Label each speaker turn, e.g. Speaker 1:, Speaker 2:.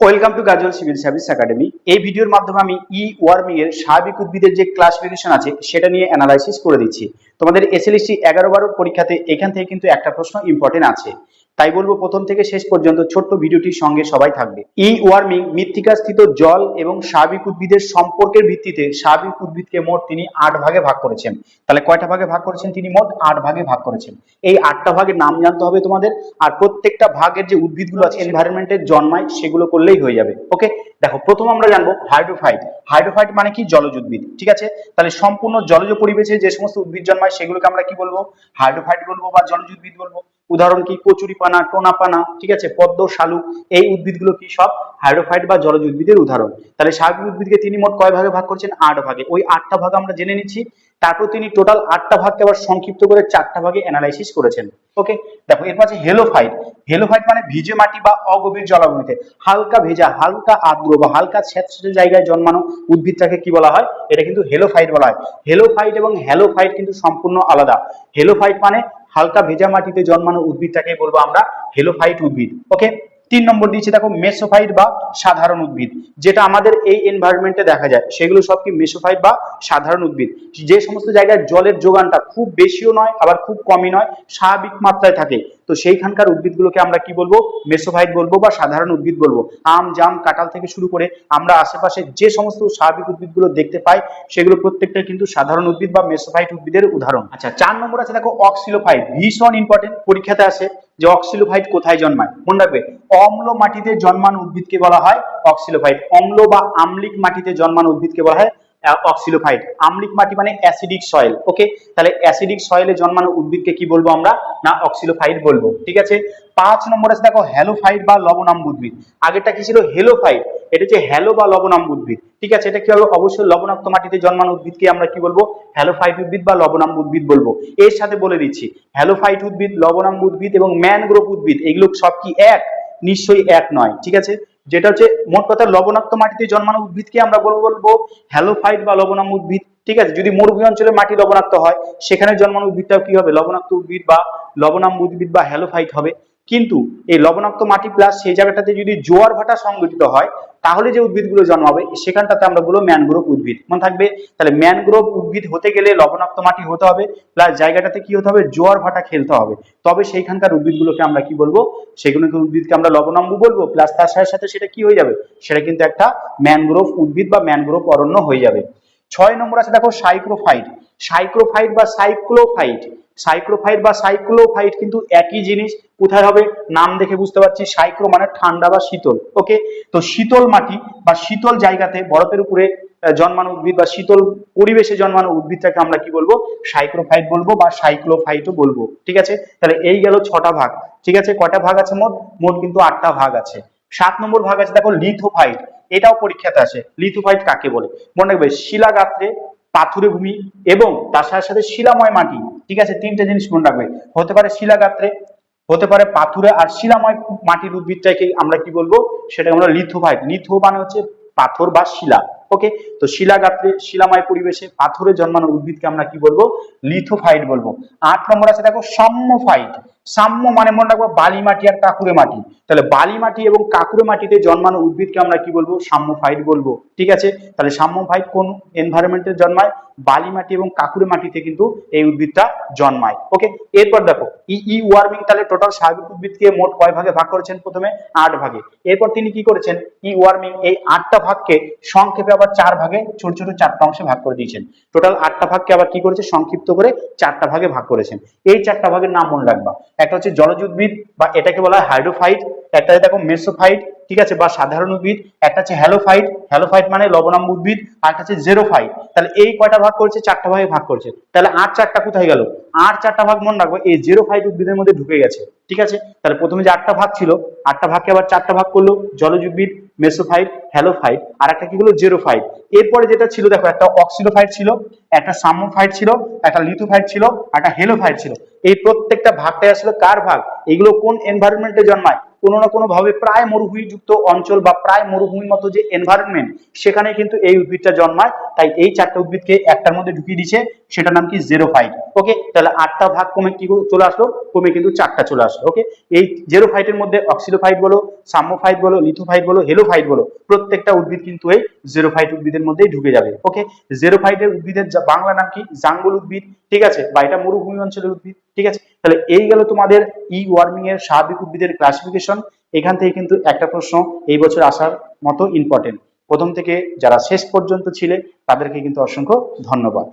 Speaker 1: Welcome to Gazal civil service academy এই ভিডিওর মাধ্যমে আমি ই ওয়ার্মিং এর স্বাভাবিক উদ্ভিদের যে ক্লাসিফিকেশন আছে, সেটা নিয়ে অ্যানালাইসিস করে দিচ্ছি। তোমাদের এসএলএসটি এগারো বারোর পরীক্ষাতে এখান থেকে কিন্তু একটা প্রশ্ন ইম্পর্টেন্ট আছে। তাই বলব প্রথম থেকে শেষ পর্যন্ত ছোট্ট ভিডিওটির সঙ্গে সবাই থাকবে। ই ওয়ার্মিং মৃত্তিকাস্থিত জল এবং স্বাভাবিক উদ্ভিদের সম্পর্কের ভিত্তিতে স্বাভাবিক উদ্ভিদকে মোট তিনি আট ভাগে ভাগ করেছেন। তাহলে কয়টা ভাগে ভাগ করেছেন তিনি? মোট আট ভাগে ভাগ করেছেন। এই আটটা ভাগের নাম জানতে হবে তোমাদের। আর প্রত্যেকটা ভাগের যে উদ্ভিদগুলো আছে এনভায়রনমেন্টে জন্মায়, সেগুলো করলেই হয়ে যাবে। ওকে? দেখো, প্রথম আমরা জানব হাইড্রোফাইট। হাইড্রোফাইট মানে কি? জলজ উদ্ভিদ। ঠিক আছে? তাহলে সম্পূর্ণ জলজ পরিবেশে যে সমস্ত উদ্ভিদ জন্মায়, সেগুলোকে আমরা কি বলব? হাইড্রোফাইট বলব বা জলজ উদ্ভিদ বলব। উদাহরণ কি? কচুরিপানা, টোনাপানা, ঠিক আছে? পদ্ম শালুক এই উদ্ভিদগুলো কি সব? হাইড্রোফাইট বা জলজ উদ্ভিদের উদাহরণ। তাহলে স্বাভাবিক উদ্ভিদকে তিনি মোট কয় ভাগে ভাগ করছেন? আট ভাগে। ওই আটটা ভাগ আমরা জেনে নিচ্ছি। তারপর তিনি টোটাল আটটা ভাগকে আবার সংক্ষিপ্ত করে চারটা ভাগে অ্যানালাইসিস করেছেন। ওকে দেখো, এরপর আছে হেলোফাইট। হেলোফাইট মানে ভিজে মাটি বা অগভীর জলাভূমিতে। হালকা ভেজা, হালকা আর্দ্র বা হালকা স্যাঁতস্যাঁতে জায়গায় জন্মানো উদ্ভিদটাকে কি বলা হয়? এটা কিন্তু হেলোফাইট বলা হয়। হেলোফাইট এবং হ্যালোফাইট কিন্তু সম্পূর্ণ আলাদা। হেলোফাইট মানে হালকা ভেজা মাটিতে জন্মানো উদ্ভিদটাকে বলব আমরা হেলোফাইট উদ্ভিদ। ওকে তিন নম্বর দিয়েছে দেখো মেসোফাইট বা সাধারণ উদ্ভিদ, যেটা আমাদের এই এনভায়রনমেন্টে দেখা যায়। সেগুলো সব কি মেসোফাইট বা সাধারণ উদ্ভিদ? যে সমস্ত জায়গায় জলের যোগানটা খুব বেশিও নয়, আবার খুব কমই নয়, স্বাভাবিক মাত্রায় থাকে। তো সেইখানকার উদ্ভিদগুলোকে আমরা কি বলব? মেসোফাইট বলব বা সাধারণ উদ্ভিদ বলব। আম, জাম, কাঁঠাল থেকে শুরু করে আমরা আশেপাশে যে সমস্ত স্বাভাবিক উদ্ভিদগুলো দেখতে পাই, সেগুলো প্রত্যেকটাই কিন্তু সাধারণ উদ্ভিদ বা মেসোফাইট উদ্ভিদের উদাহরণ। আচ্ছা চার নম্বর আছে দেখো অক্সিলোফাইট, ভীষণ ইম্পর্টেন্ট পরীক্ষাতে আসে। যে অক্সিলোফাইট কোথায় জন্মায়? মনে রাখবে, অম্ল মাটিতে জন্মান উদ্ভিদকে বলা হয় অক্সিলোফাইট অম্ল বা আম্লিক মাটিতে জন্মানো উদ্ভিদকে বলা হয় অক্সিলোফাইট আম্লিক মাটি মানে অ্যাসিডিক সয়েল ওকে তাহলে অ্যাসিডিক সয়েলে জন্মানো উদ্ভিদকে কি বলব আমরা? না অক্সিলোফাইট বলব, ঠিক আছে? পাঁচ নম্বর আছে দেখো হ্যালোফাইট বা লবণাম্ব উদ্ভিদ। আগেরটা কি ছিল? হেলোফাইট এটা হচ্ছে হ্যালো বা লবণাম্ব উদ্ভিদ। ঠিক আছে? এটা কি হবে অবশ্যই লবণাক্ত মাটিতে জন্মানো উদ্ভিদকে আমরা কি বলব? হ্যালোফাইট উদ্ভিদ বা লবণাম্ব উদ্ভিদ বলব। এর সাথে বলে দিচ্ছি হ্যালোফাইট উদ্ভিদ লবণাম্ব উদ্ভিদ এবং ম্যানগ্রোভ উদ্ভিদ, এগুলো সব কি এক? নিশ্চয়ই এক নয়। ঠিক আছে? যেটা হচ্ছে মোট কথা, লবণাক্ত মাটিতে জন্মানো উদ্ভিদকে আমরা বলব বলব হ্যালোফাইট বা লবণাম্ব উদ্ভিদ। ঠিক আছে? যদি মরুভূমি অঞ্চলে মাটি লবণাক্ত হয়, সেখানে জন্মানো উদ্ভিদটাও কি হবে? লবণাক্ত উদ্ভিদ বা লবণাম উদ্ভিদ বা হ্যালোফাইট হবে। কিন্তু এই লবণাক্ত মাটি প্লাস সেই জায়গাটাতে যদি জোয়ার ভাটা সংগঠিত হয়, তাহলে যে উদ্ভিদগুলো জন্মাবে, সেখানটাতে আমরা বলব ম্যানগ্রোভ উদ্ভিদ। মনে থাকবে? তাহলে ম্যানগ্রোভ উদ্ভিদ হতে গেলে লবণাক্ত মাটি হতে হবে প্লাস জায়গাটাতে কি হতে হবে? জোয়ার ভাটা খেলতে হবে। তবে সেইখানকার উদ্ভিদগুলোকে আমরা কি বলব? সেগুলোকে উদ্ভিদকে আমরা লবণাম্বু বলব প্লাস তার সাথে সাথে সেটা কি হয়ে যাবে? সেটা কিন্তু একটা ম্যানগ্রোভ উদ্ভিদ বা ম্যানগ্রোভ অরণ্য হয়ে যাবে। ছয় নম্বর আছে দেখো সাইক্রোফাইট সাইক্রোফাইট বা সাইক্লোফাইট। সাইক্রোফাইট বা সাইক্লোফাইট কিন্তু একই জিনিস। কোথায় হবে? নাম দেখে বুঝতে পারছি। সাইক্রো মানে ঠান্ডা বা শীতল। ওকে? তো শীতল মাটি বা শীতল জায়গাতে বরফের উপরে জন্মানো উদ্ভিদ বা শীতল পরিবেশে জন্মানো উদ্ভিদটাকে আমরা কি বলব? সাইক্রোফাইট বলব বা সাইক্লোফাইটও বলব। ঠিক আছে? তাহলে এই গেল ছটা ভাগ। ঠিক আছে? কটা ভাগ আছে মোট? মোট কিন্তু আটটা ভাগ আছে। সাত নম্বর ভাগ আছে, দেখো লিথোফাইট। এটাও পরীক্ষাতে আসে লিথোফাইট কাকে বলে? মনে রাখবে শিলা গাত্রে পাথুরে ভূমি এবং তার সাথে সাথে শিলাময় মাটি। ঠিক আছে? তিনটে জিনিস মনে রাখবে। হতে পারে শিলা গাত্রে হতে পারে পাথুরে, আর শিলাময় মাটির উদ্ভিদটাকে আমরা কি বলব? সেটা আমরা লিথোফাইট। লিথো মানে হচ্ছে পাথর বা শিলা। ওকে? তো শিলা গাত্রে, শিলাময় পরিবেশে পাথরে জন্মানো উদ্ভিদকে আমরা কি বলব? লিথোফাইট বলব। আট নম্বর আছে দেখো, সাম্যফাইট। সাম্য মানে মনে রাখব, বালি মাটি আর কাকুরে মাটি। তাহলে বালি মাটি এবং কাকুরে মাটিতে জন্মানো উদ্ভিদকে আমরা কি বলব? সাম্যফাইট বলব। ঠিক আছে? তাহলে সাম্যফাইট কোন এনভায়রনমেন্টে জন্মায়? বালি মাটি এবং কাকুরে মাটিতে কিন্তু এই উদ্ভিদটা জন্মায়। ওকে? এরপর দেখো, ই ই ওয়ার্মিং তাহলে টোটাল স্বাভাবিক উদ্ভিদকে মোট কয় ভাগে ভাগ করেছেন প্রথমে? আট ভাগে। এরপর তিনি কি করেছেন? ই ওয়ার্মিং এই আটটা ভাগকে সংক্ষেপে আবার চার ভাগে ছোট ছোট চারটা অংশে ভাগ করে দিয়েছেন। টোটাল আটটা ভাগকে আবার কি করেছে? সংক্ষিপ্ত করে চারটা ভাগে ভাগ করেছেন। এই চারটা ভাগের নাম মনে রাখবা। একটা হচ্ছে জলজ উদ্ভিদ বা এটাকে বলা হয় হাইড্রোফাইট, একটা দেখো মেসোফাইট ঠিক আছে? বা সাধারণ উদ্ভিদ, একটা হচ্ছে হ্যালোফাইট হ্যালোফাইট মানে লবণাম্ব উদ্ভিদ, আর একটা হচ্ছে জেরোফাইট। তাহলে এই কয়টা ভাগ করেছে? চারটা ভাগে ভাগ করেছে। তাহলে আট চারটা কোথায় গেল? আর চারটা ভাগ মনে রাখব, এই জেরোফাইট উদ্ভিদের মধ্যে ঢুকে গেছে। ঠিক আছে? তাহলে প্রথমে যে আটটা ভাগ ছিল, আটটা ভাগকে আবার চারটা ভাগ করল, জলজ উদ্ভিদ, মেসোফাইট, হ্যালোফাইট, আর একটা কি হলো? জেরোফাইট। এরপরে যেটা ছিল, দেখো, একটা অক্সিলোফাইট ছিল, একটা সাম্যফাইট ছিল, একটা লিথোফাইট ছিল একটা হেলোফাইট ছিল। এই প্রত্যেকটা ভাগটাই আসলে কার ভাগ? এগুলো কোন এনভায়রনমেন্টে জন্মায়? কোনো না কোনো ভাবে প্রায় মরুভূমিযুক্ত অঞ্চল বা প্রায় মরুভূমির মতো যে এনভায়রনমেন্ট সেখানে কিন্তু এই উদ্ভিদটা জন্মায়। তাই এই চারটা উদ্ভিদকে একটার মধ্যে ঢুকিয়ে দিচ্ছে সেটার নাম কি? জেরোফাইট ওকে তাহলে আটটা ভাগ কমে কি চলে আসলো? কমে কিন্তু চারটা চলে আসলো। ওকে এই জেরোফাইটের মধ্যে অক্সিলোফাইট বলো সাম্মোফাইট বলো লিথোফাইট বলো হেলোফাইট বলো, প্রত্যেকটা উদ্ভিদ কিন্তু এই জেরোফাইট উদ্ভিদের মধ্যেই ঢুকে যাবে। ওকে জেরোফাইটের উদ্ভিদের বাংলা নাম কি? জাঙ্গল উদ্ভিদ। ঠিক আছে? বা এটা মরুভূমি অঞ্চলের উদ্ভিদ। ঠিক আছে? তাহলে এই গেল তোমাদের ই ওয়ার্মিং এর স্বাভাবিক উদ্ভিদের ক্লাসিফিকেশন এখান থেকে কিন্তু একটা প্রশ্ন, এই বছর আসার মতো ইম্পর্টেন্ট প্রথম থেকে যারা শেষ পর্যন্ত ছিলে, তাদেরকে কিন্তু অসংখ্য ধন্যবাদ।